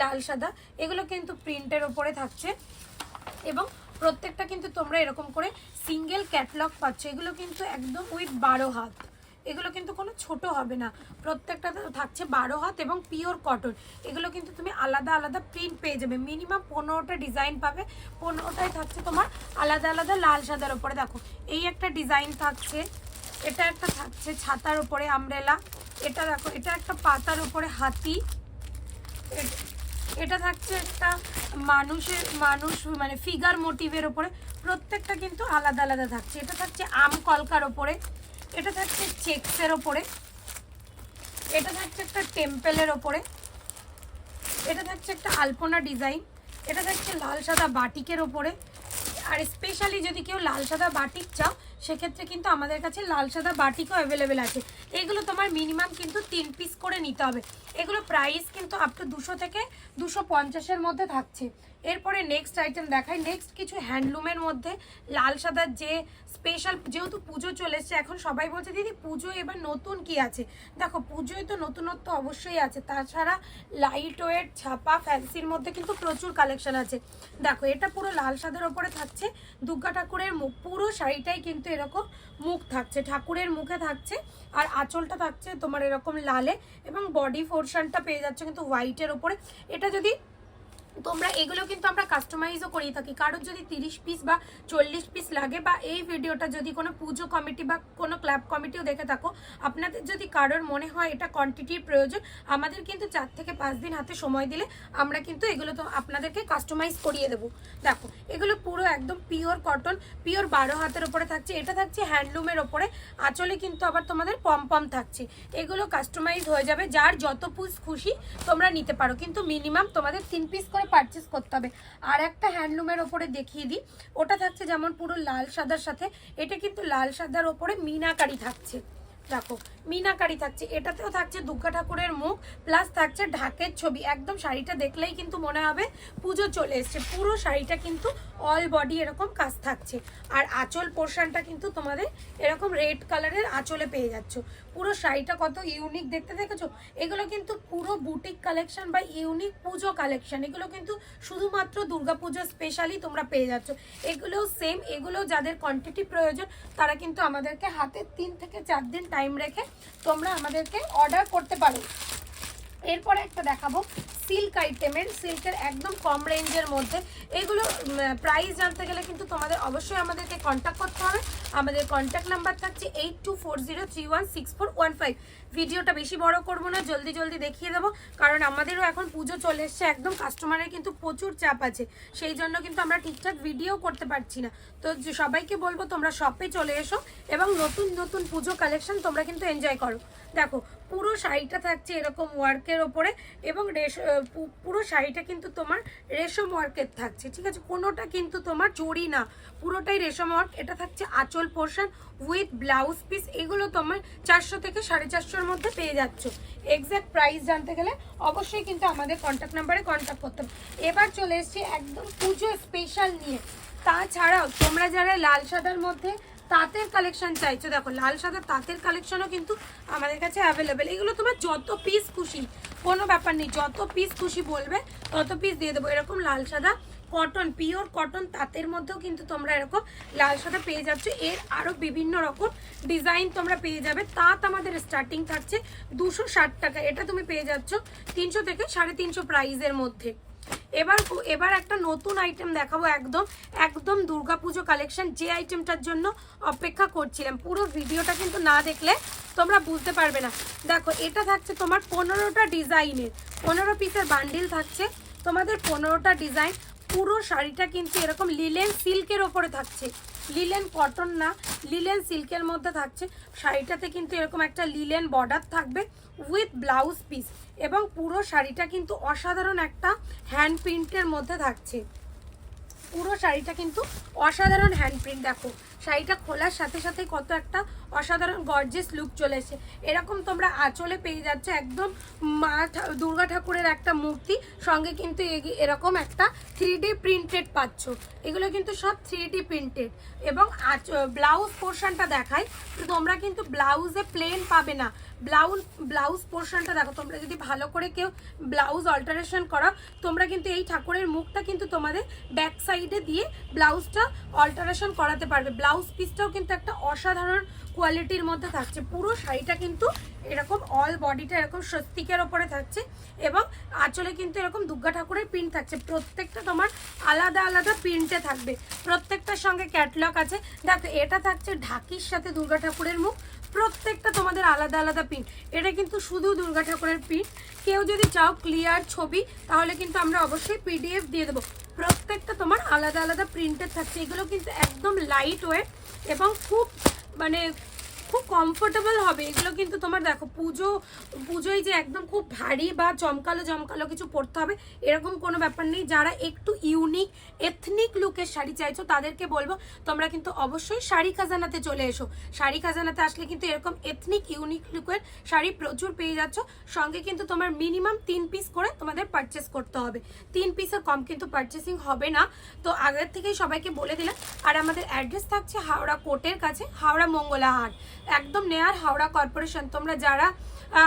লাল সাদা, এগুলো কিন্তু প্রিন্টের ওপরে থাকছে। এবং প্রত্যেকটা কিন্তু তোমরা এরকম করে সিঙ্গেল ক্যাটলগ পাচ্ছ। এগুলো কিন্তু একদম উইথ বারো হাত। এগুলো কিন্তু কোনো ছোট হবে না। প্রত্যেকটা থাকছে বারো হাত এবং পিওর কটন এগুলো কিন্তু তুমি আলাদা আলাদা প্রিন্ট পেয়ে যাবে। মিনিমাম পনেরোটা ডিজাইন পাবে। পনেরোটাই থাকছে তোমার আলাদা আলাদা লাল সাদার ওপরে। দেখো, এই একটা ডিজাইন থাকছে, এটা একটা থাকছে ছাতার উপরে আমরেলা এটা দেখো, এটা একটা পাতার উপরে হাতি। এটা থাকছে একটা মানুষের, মানুষ মানে ফিগার মোটিভের ওপরে। প্রত্যেকটা কিন্তু আলাদা আলাদা থাকছে। এটা থাকছে আম কলকার ওপরে। এটা থাকছে চেক্সের ওপরে। এটা থাকছে একটা টেম্পেলের ওপরে। এটা থাকছে একটা আলপনা ডিজাইন এটা থাকছে লাল সাদা বাটিকের ওপরে। আর স্পেশালি যদি কেউ লাল সাদা বাটিক চাও, সেক্ষেত্রে কিন্তু আমাদের কাছে লাল সাদা বাটিকও অ্যাভেলেবেল আছে। এগুলো তোমার মিনিমাম কিন্তু তিন পিস করে নিতে হবে। এগুলো প্রাইস কিন্তু আপ টু দুশো থেকে দুশো পঞ্চাশের মধ্যে থাকছে। এরপরে নেক্সট আইটেম দেখাই। নেক্সট কিছু হ্যান্ডলুমের মধ্যে লাল সাদার যে স্পেশাল যেহেতু পুজো চলে এসছে, এখন সবাই বলছে, দিদি, পুজো এবার নতুন কি আছে? দেখো, পুজোয় তো নতুনত্ব অবশ্যই আছে। তাছাড়া লাইট ওয়েট ছাপা ফ্যান্সির মধ্যে কিন্তু প্রচুর কালেকশন আছে। দেখো, এটা পুরো লাল সাদার ওপরে থাকছে। দুর্গা ঠাকুরের মুখ পুরো শাড়িটাই কিন্তু এরকম মুখ থাকছে, ঠাকুরের মুখে থাকছে। আর আঁচলটা থাকছে তোমার এরকম লালে এবং বডি পোর্শনটা পেয়ে যাচ্ছে কিন্তু হোয়াইটের ওপরে। এটা যদি তোমরা এগুলো কিন্তু আমরা কাস্টমাইজও করিয়ে থাকি। কারোর যদি তিরিশ পিস বা চল্লিশ পিস লাগে বা এই ভিডিওটা যদি কোনো পুজো কমিটি বা কোনো ক্লাব কমিটিও দেখে থাকো, আপনাদের যদি কারোর মনে হয় এটা কোয়ান্টিটির প্রয়োজন, আমাদের কিন্তু চার থেকে পাঁচ দিন হাতে সময় দিলে আমরা কিন্তু এগুলো তো আপনাদেরকে কাস্টমাইজ করিয়ে দেবো। দেখো, এগুলো পুরো একদম পিওর কটন পিওর বারো হাতের ওপরে থাকছে। এটা থাকছে হ্যান্ডলুমের ওপরে। আঁচলে কিন্তু আবার তোমাদের পম পম থাকছে। এগুলো কাস্টমাইজ হয়ে যাবে। যার যত পিস খুশি তোমরা নিতে পারো। কিন্তু মিনিমাম তোমাদের তিন পিস করে পারচেস করতে হবে। আর একটা হ্যান্ডলুমের ওপরে দেখিয়ে দিই। ওটা থাকছে যেমন পুরো লাল সাদার সাথে। এটা কিন্তু লাল সাদার ওপরে মিনাকারি থাকছে। দেখো মিনাকারি থাকছে। এটাতেও থাকছে দুর্গা ঠাকুরের মুখ প্লাস থাকছে ঢাকের ছবি। একদম শাড়িটা দেখলেই কিন্তু মনে হবে পুজো চলে এসছে। পুরো শাড়িটা কিন্তু অল বডি এরকম কাজ থাকছে। আর আঁচল পোর্শনটা কিন্তু তোমাদের এরকম রেড কালারের আঁচলে পেয়ে যাচ্ছ। পুরো শাড়িটা কত ইউনিক দেখতে দেখেছ? এগুলো কিন্তু পুরো বুটিক কালেকশন বা ইউনিক পুজো কালেকশন এগুলো কিন্তু শুধুমাত্র দুর্গাপুজো স্পেশালি তোমরা পেয়ে যাচ্ছ। এগুলোও সেম এগুলো যাদের কোয়ান্টিটি প্রয়োজন, তারা কিন্তু আমাদেরকে হাতে তিন থেকে চার দিন টাইম রেখে তোমরা আমাদেরকে অর্ডার করতে পারো। এরপরে একটা দেখাবো সিল্ক আইটেমের সিল্কের একদম কম রেঞ্জের মধ্যে। এগুলো প্রাইস জানতে গেলে কিন্তু তোমাদের অবশ্যই আমাদেরকে কন্ট্যাক্ট করতে হবে। আমাদের কন্ট্যাক্ট নাম্বার থাকছে eight two four zero one six four one five ভিডিওটা বেশি বড় করব না, জলদি জলদি দেখিয়ে দেবো, কারণ আমাদেরও এখন পুজো চলে এসছে, একদম কাস্টমারের কিন্তু প্রচুর চাপ আছে। সেই জন্য কিন্তু আমরা ঠিকঠাক ভিডিও করতে পারছি না। তো সবাইকে বলব, তোমরা শপে চলে এসো এবং নতুন নতুন পুজো কালেকশন তোমরা কিন্তু এনজয় করো। দেখো, পুরো শাড়িটা থাকছে এরকম ওয়ার্কের ওপরে এবং পুরো শাড়িটা কিন্তু তোমার রেশম ওয়ার্কের থাকছে, ঠিক আছে? কোনোটা কিন্তু তোমার জড়ি না, পুরোটাই রেশম ওয়ার্ক। এটা থাকছে আঁচল পোর্শন উইথ ব্লাউজ পিস, এগুলো তোমার চারশো থেকে সাড়ে চারশোর মধ্যে পেয়ে যাচ্ছ। এক্স্যাক্ট প্রাইস জানতে গেলে অবশ্যই কিন্তু আমাদের কন্ট্যাক্ট নাম্বারে কন্ট্যাক্ট করতে হবে। এবার চলে এসেছি একদম পুজো স্পেশাল নিয়ে। তাছাড়াও তোমরা যারা লাল সাদার মধ্যে তাঁতের কালেকশন চাইছো? দেখো, লাল সাদা তাঁতের কালেকশনও কিন্তু আমাদের কাছে অ্যাভেলেবেল এগুলো তোমার যত পিস খুশি, কোনো ব্যাপার নেই, যত পিস খুশি বলবে, তত পিস দিয়ে দেবো। এরকম লাল সাদা কটন পিওর কটন তাঁতের মধ্যেও কিন্তু তোমরা এরকম লাল সাদা পেয়ে যাচ্ছ। এর আরও বিভিন্ন রকম ডিজাইন তোমরা পেয়ে যাবে। তাঁত আমাদের স্টার্টিং থাকছে দুশো টাকা। এটা তুমি পেয়ে যাচ্ছ তিনশো থেকে সাড়ে তিনশো প্রাইজের মধ্যে। এবার এবার একটা নতুন আইটেম দেখাবো একদম একদম দুর্গাপুজো কালেকশন যে আইটেমটার জন্য অপেক্ষা করছিলাম। পুরো ভিডিওটা কিন্তু না দেখলে তোমরা বুঝতে পারবে না। দেখো, এটা থাকছে তোমার পনেরোটা ডিজাইনের, পনেরো পিসের বান্ডিল থাকছে। তোমাদের পনেরোটা ডিজাইন, পুরো শাড়িটা কিন্তু এরকম লিলেন সিল্কের ওপরে থাকছে। লিলেন কটন না, লিলেন সিল্কের মধ্যে থাকছে। শাড়িটাতে কিন্তু এরকম একটা লিলেন বর্ডার থাকবে উইথ ব্লাউজ পিস এবং পুরো শাড়িটা কিন্তু অসাধারণ একটা হ্যান্ড প্রিন্টের মধ্যে থাকছে। পুরো শাড়িটা কিন্তু অসাধারণ হ্যান্ড প্রিন্ট, দেখো। শাড়িটা খোলার সাথে সাথে কত একটা অসাধারণ গর্জেস লুক চলেছে এরকম তোমরা আঁচলে পেয়ে যাচ্ছে একদম মা দুর্গা ঠাকুরের একটা মূর্তি, সঙ্গে কিন্তু এরকম একটা থ্রি ডি প্রিন্টেড পাচ্ছ। এগুলো কিন্তু সব থ্রি প্রিন্টেড এবং ব্লাউজ পোর্শনটা দেখায় তোমরা কিন্তু ব্লাউজে প্লেন পাবে না। ব্লাউজ ব্লাউজ পোর্শনটা দেখো, তোমরা যদি ভালো করে কেউ ব্লাউজ অল্টারেশন করো, তোমরা কিন্তু এই ঠাকুরের মুখটা কিন্তু তোমাদের ব্যাক সাইডে দিয়ে ব্লাউজটা অল্টারেশন করাতে পারবে। ব্লাউজ পিসটাও কিন্তু একটা অসাধারণ কোয়ালিটির মধ্যে থাকছে। পুরো শাড়িটা কিন্তু এরকম অল বডিটা এরকম স্বস্তিকের ওপরে থাকছে এবং আঁচলে কিন্তু এরকম দুর্গা ঠাকুরের প্রিন্ট থাকছে। প্রত্যেকটা তোমার আলাদা আলাদা প্রিন্টে থাকবে। প্রত্যেকটার সঙ্গে ক্যাটলগ আছে। দেখো, এটা থাকছে ঢাকির সাথে দুর্গা ঠাকুরের মুখ প্রত্যেকটা তোমাদের আলাদা আলাদা প্রিন্ট এটা কিন্তু শুধু দুর্গা ঠাকুরের প্রিন্ট কেউ যদি চাও ক্লিয়ার ছবি, তাহলে কিন্তু আমরা অবশ্যই পিডিএফ দিয়ে দেবো। প্রত্যেকটা তোমার আলাদা আলাদা প্রিন্টের থাকছে। এগুলো কিন্তু একদম লাইট ওয়েট এবং খুব মানে খুব কমফোর্টেবল হবে। এগুলো কিন্তু তোমার দেখো, পুজো, পুজোয় যে একদম খুব ভারী বা জমকালো জমকালো কিছু পরতে হবে, এরকম কোনো ব্যাপার নেই। যারা একটু ইউনিক এথনিক লুকের শাড়ি চাইছো, তাদেরকে বলব, তোমরা কিন্তু অবশ্যই শাড়ি খাজানাতে চলে এসো। শাড়ি খাজানাতে আসলে কিন্তু এরকম এথনিক ইউনিক লুকের শাড়ি প্রচুর পেয়ে যাচ্ছ। সঙ্গে কিন্তু তোমার মিনিমাম তিন পিস করে তোমাদের পারচেস করতে হবে। তিন পিসের কম কিন্তু পারচেসিং হবে না। তো আগের থেকেই সবাইকে বলে দিলাম, আর আমাদের অ্যাড্রেস থাকছে হাওড়া কোর্টের কাছে, হাওড়া মঙ্গলাহাট। একদম নেয়ার হাওড়া কর্পোরেশন। তোমরা যারা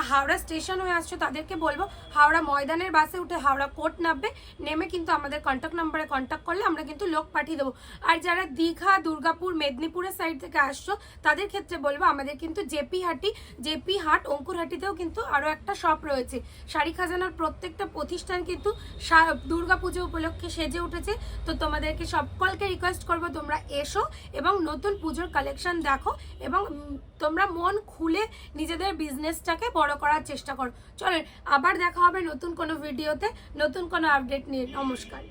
হাওড়া স্টেশন হয়ে আসছো, তাদেরকে বলব, হাওড়া ময়দানের বাসে উঠে হাওড়া কোর্ট নামবে, নেমে কিন্তু আমাদের কন্ট্যাক্ট নাম্বারে কন্ট্যাক্ট করলে আমরা কিন্তু লোক পাঠিয়ে দেবো। আর যারা দীঘা, দুর্গাপুর, মেদিনীপুরের সাইড থেকে আসছো, তাদের ক্ষেত্রে বলব, আমাদের কিন্তু জেপি হাটি, জেপি হাট অঙ্কুরহাটিতেও কিন্তু আরও একটা শপ রয়েছে। শাড়ি খাজানার প্রত্যেকটা প্রতিষ্ঠান কিন্তু দুর্গাপুজো উপলক্ষে সেজে উঠেছে। তো তোমাদেরকে সকলকে রিকোয়েস্ট করব, তোমরা এসো এবং নতুন পুজোর কালেকশন দেখো এবং তোমরা মন খুলে নিজেদের বিজনেসটাকে বড় করার চেষ্টা করো। চলেন, আবার দেখা হবে নতুন কোনো ভিডিওতে নতুন কোনো আপডেট নিয়ে। নমস্কার।